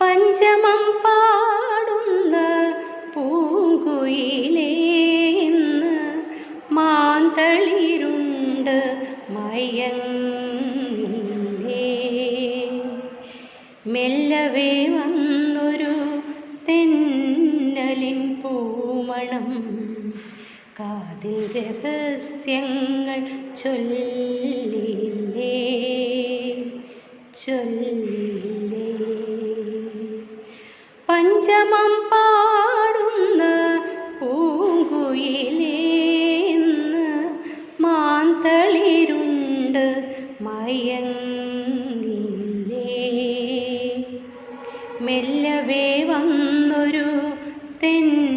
പഞ്ചമം പാടുന്ന പൂങ്കുയിലേന്ന് മാന്തളിരുണ്ട് മയങ്ങില്ലേ മെല്ലവേ വന്നൊരു തെന്നലിൻ പൂമണം. കാതിൽ രഹസ്യങ്ങൾ ചൊല്ലില്ലേ? ചൊല്ലില്ലേ? പഞ്ചമം പാടുന്ന പൂങ്കുയിലേന്ന് മാന്തളിരുണ്ട് മയങ്ങില്ലേ? മെല്ലവേ വന്നൊരു തെന്നലിൻ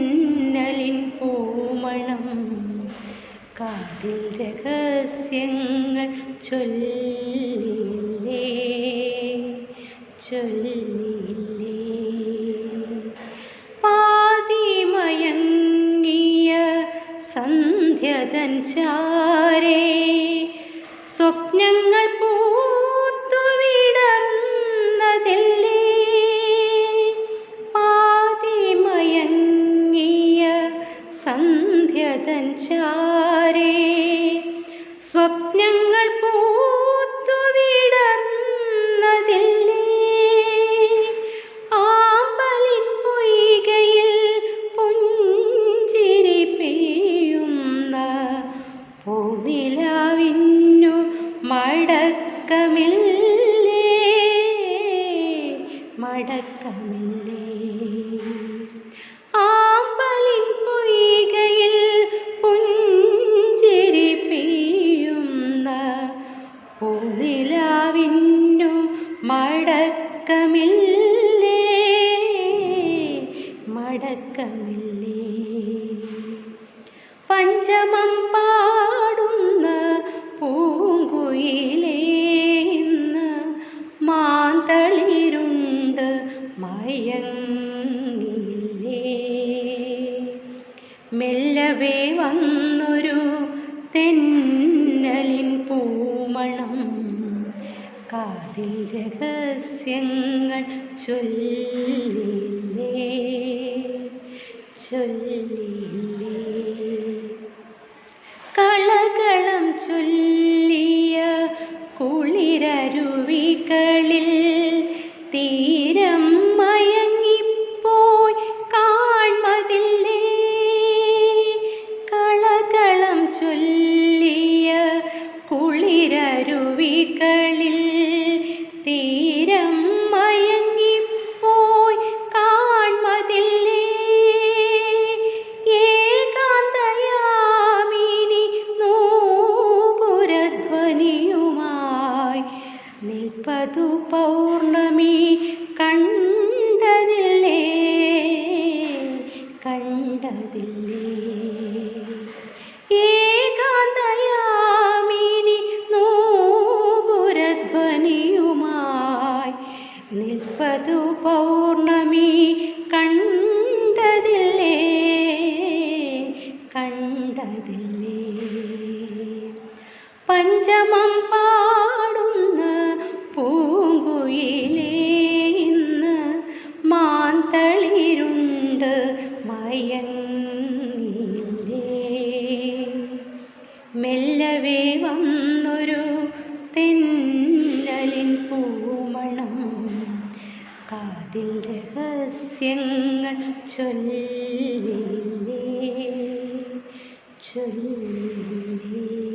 രഹസ്യങ്ങൾ ചൊല്ലില്ലേ? ചൊല്ലില്ലേ? പാതിമയങ്ങിയ സന്ധ്യതൻ ചാരേ സ്വപ്നങ്ങൾ പൂത്തു വിടർന്നതില്ലേ പാതിമയങ്ങിയ സന്ധ്യതൻ ചാരേ സ്വപ്നങ്ങൾ പൂത്തു വിടർന്നതില്ലേ? ആമ്പലിൻ പൊയ്കയിൽ പുഞ്ചിരി പെയ്യുന്ന പൂനിലാവിന്നു മടക്കമില്ലേ? മടക്കമില്ലേ? മടക്കമില്ലേ പഞ്ചമം പാടുന്ന പൂങ്കുയിലേ മാന്തളിരുണ്ട് മയങ്ങില്ലേ മെല്ലവേ വന്നൊരു തെന്നലിൻ പൂമണം കാതിൽ രഹസ്യങ്ങൾ ചൊല്ലില്ലേ കളകളം ചൊല്ലിയ കുളിരരുവികളിൽ തീരം മയങ്ങിപ്പോയി കാൺമതില്ലേ കളകളം ചൊല്ലിയ കുളിരരുവികളിൽ നിൽപ്പതു പൗർണമി കണ്ടതില്ലേ? കണ്ടതില്ലേ? ഏകാന്തയാമിനി നൂപുരധ്വനിയുമായി നിൽപ്പതു പൗർണമി കണ്ടതില്ലേ? കണ്ടതില്ലേ? പഞ്ചമം മയങ്ങില്ലേ മെല്ലവേ വന്നൊരു തെന്നലിൻ പൂമണം. കാതിൽ രഹസ്യങ്ങൾ ചൊല്ലില്ലേ ചൊല്ലില്ലേ.